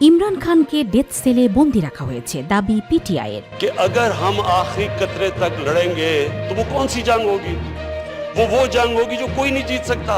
ইমরান খানকে ডেথ সেলে বন্দি রাখা হয়েছে দাবি পিটিআইয়ের कि अगर हम आखिरी कतरे तक लड़ेंगे तो वो कौन सी जंग होगी वो वो जंग होगी जो कोई नहीं जीत सकता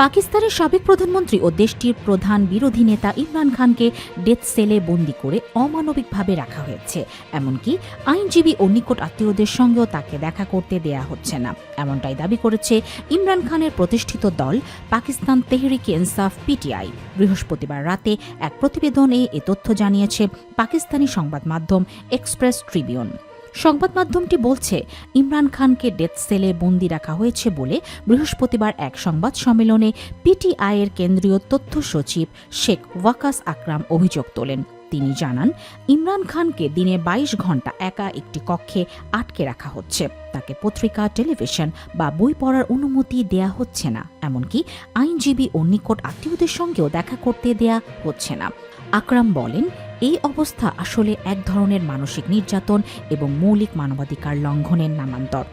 পাকিস্তানের সাবেক প্রধানমন্ত্রী ও দেশটির প্রধান বিরোধী নেতা ইমরান খানকে ডেথ সেলে বন্দি করে অমানবিকভাবে রাখা হয়েছে। এমনকি আইনজীবী ও নিকট আত্মীয়দের সঙ্গেও তাকে দেখা করতে দেয়া হচ্ছে না। এমনটাই দাবি করেছে ইমরান খানের প্রতিষ্ঠিত দল পাকিস্তান তেহরিকে ইনসাফ পিটিআই। বৃহস্পতিবার রাতে এক প্রতিবেদনে এ তথ্য জানিয়েছে পাকিস্তানি সংবাদ মাধ্যম এক্সপ্রেস ট্রিবিউন। সংবাদ মাধ্যমটি বলছে, ইমরান খানকে ডেথ সেলে বন্দি রাখা হয়েছে বলে বৃহস্পতিবার এক সংবাদ সম্মেলনে পিটিআইয়ের কেন্দ্রীয় তথ্য সচিব শেখ ওয়াকাস আকরাম অভিযোগ তোলেন। তিনি জানান, ইমরান খানকে দিনে ২২ ঘণ্টা একা একটি কক্ষে আটকে রাখা হচ্ছে। তাকে পত্রিকা, টেলিভিশন বা বই পড়ার অনুমতি দেয়া হচ্ছে না। এমনকি আইনজীবী ও নিকট আত্মীয়দের সঙ্গেও দেখা করতে দেয়া হচ্ছে না। আকরাম বলেন, এই অবস্থা আসলে এক ধরনের মানসিক নির্যাতন এবং মৌলিক মানবাধিকার লঙ্ঘনের নামান্তর।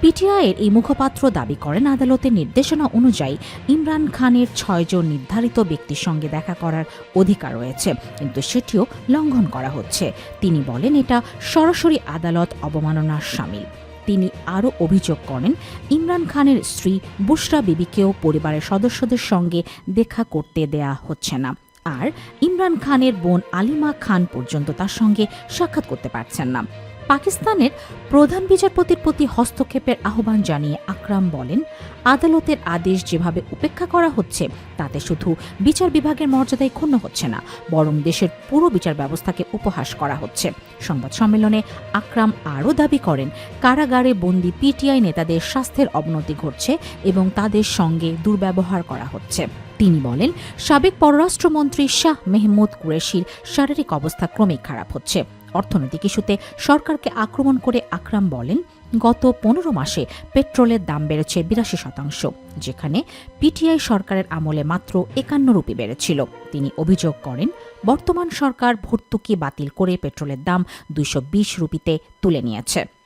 পিটিআইয়ের এই মুখপাত্র দাবি করেন, আদালতের নির্দেশনা অনুযায়ী ইমরান খানের ছয়জন নির্ধারিত ব্যক্তির সঙ্গে দেখা করার অধিকার রয়েছে, কিন্তু সেটিও লঙ্ঘন করা হচ্ছে। তিনি বলেন, এটা সরাসরি আদালত অবমাননার সামিল। তিনি আরও অভিযোগ করেন, ইমরান খানের স্ত্রী বুশরা বিবিকেও পরিবারের সদস্যদের সঙ্গে দেখা করতে দেয়া হচ্ছে না। আর ইমরান খানের বোন আলিমা খান পর্যন্ত তার সঙ্গে সাক্ষাৎ করতে পারছেন না। পাকিস্তানের প্রধান বিচারপতির প্রতি হস্তক্ষেপের আহ্বান জানিয়ে আকরাম বলেন, আদালতের আদেশ যেভাবে উপেক্ষা করা হচ্ছে, তাতে শুধু বিচার বিভাগের মর্যাদায় ক্ষুণ্ণ হচ্ছে না, বরং দেশের পুরো বিচার ব্যবস্থাকে উপহাস করা হচ্ছে। সংবাদ সম্মেলনে আকরাম আরও দাবি করেন, কারাগারে বন্দি পিটিআই নেতাদের স্বাস্থ্যের অবনতি ঘটছে এবং তাদের সঙ্গে দুর্ব্যবহার করা হচ্ছে। তিনি বলেন, সাবেক পররাষ্ট্রমন্ত্রী শাহ মেহমুদ কুরেশির শারীরিক অবস্থা ক্রমেই খারাপ হচ্ছে। অর্থনৈতিক ইস্যুতে সরকারকে আক্রমণ করে আকরাম বলেন, গত পনেরো মাসে পেট্রোলের দাম বেড়েছে বিরাশি শতাংশ, যেখানে পিটিআই সরকারের আমলে মাত্র একান্ন রুপি বেড়েছিল। তিনি অভিযোগ করেন, বর্তমান সরকার ভর্তুকি বাতিল করে পেট্রোলের দাম দুইশো বিশ রুপিতে তুলে নিয়েছে।